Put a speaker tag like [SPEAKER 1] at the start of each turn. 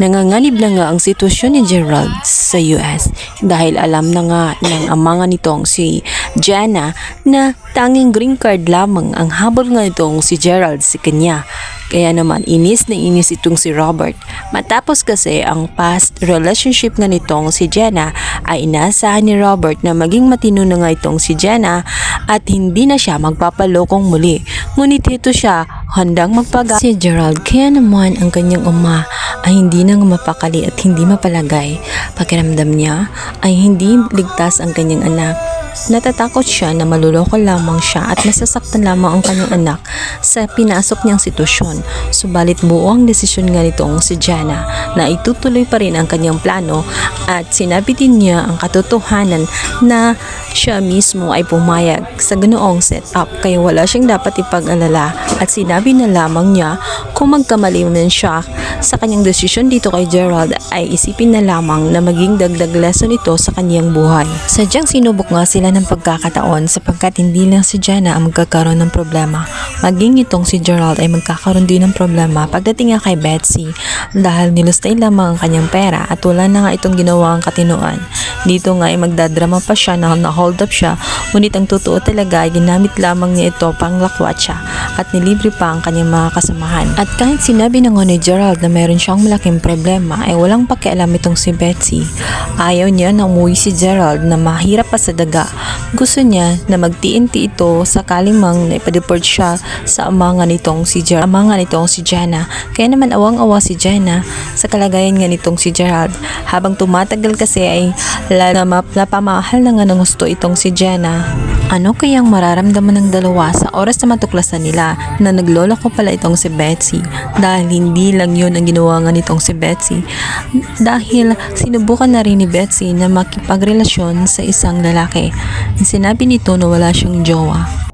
[SPEAKER 1] Nanganganib na nga ang sitwasyon ni Gerald sa US dahil alam na nga ng ama nga nitong si Jana na tanging green card lamang ang habol nga nitong si Gerald si kanya. Kaya naman inis na inis itong si Robert. Matapos kasi ang past relationship nga nitong si Jenna ay inaasahan ni Robert na maging matino na nga itong si Jenna at hindi na siya magpapalokong muli. Ngunit ito siya handang magpaga si Gerald kaya naman ang kanyang ama ay hindi na nga mapakali at hindi mapalagay. Pakiramdam niya ay hindi ligtas ang kanyang anak. Natatakot siya na maluloko lamang siya at masasaktan lamang ang kanyang anak sa pinasok niyang sitwasyon. Subalit buo ang desisyon nga nitong si Jana na itutuloy pa rin ang kanyang plano at sinabi din niya ang katotohanan na siya mismo ay pumayag sa ganoong setup kaya wala siyang dapat ipag-alala at sinabi na lamang niya kung magkamali man siya sa kanyang desisyon dito kay Gerald ay isipin na lamang na maging dagdag lesson ito sa kanyang buhay. Sadyang sinubok nga sila ng pagkakataon sapagkat hindi lang si Jana ang magkakaroon ng problema. Maging itong si Gerald ay magkakaroon din ng problema pagdating nga kay Betsy dahil nilustay lamang ang kanyang pera at wala na nga itong ginawa ang katinuan. Dito nga ay magdadrama pa siya na na-hold up siya ngunit ang totoo talaga ay ginamit lamang niya ito pang lakwat at nilibre pa ang kanyang mga kasamahan. At kahit sinabi na nga ni Gerald na meron siyang malaking problema ay walang pakialam itong si Betsy. Ayaw niya na umuwi si Gerald na mahirap pa sa daga. Gusto niya na mag-TNT ito sakaling mang naipadeport siya sa ama nga nitong si Gerald. Ama nitong si Jana. Kaya naman awang-awa si Jana sa kalagayan nga nitong si Gerald. Habang tumatagal kasi ay la na napamahal na nga ng gusto itong si Jana. Ano kayang mararamdaman ng dalawa sa oras na matuklasan nila na naglolo ko pala itong si Betsy dahil hindi lang yun ang ginawa nga nitong si Betsy dahil sinubukan na rin ni Betsy na makipagrelasyon sa isang lalaki. Sinabi nito na wala siyang jowa.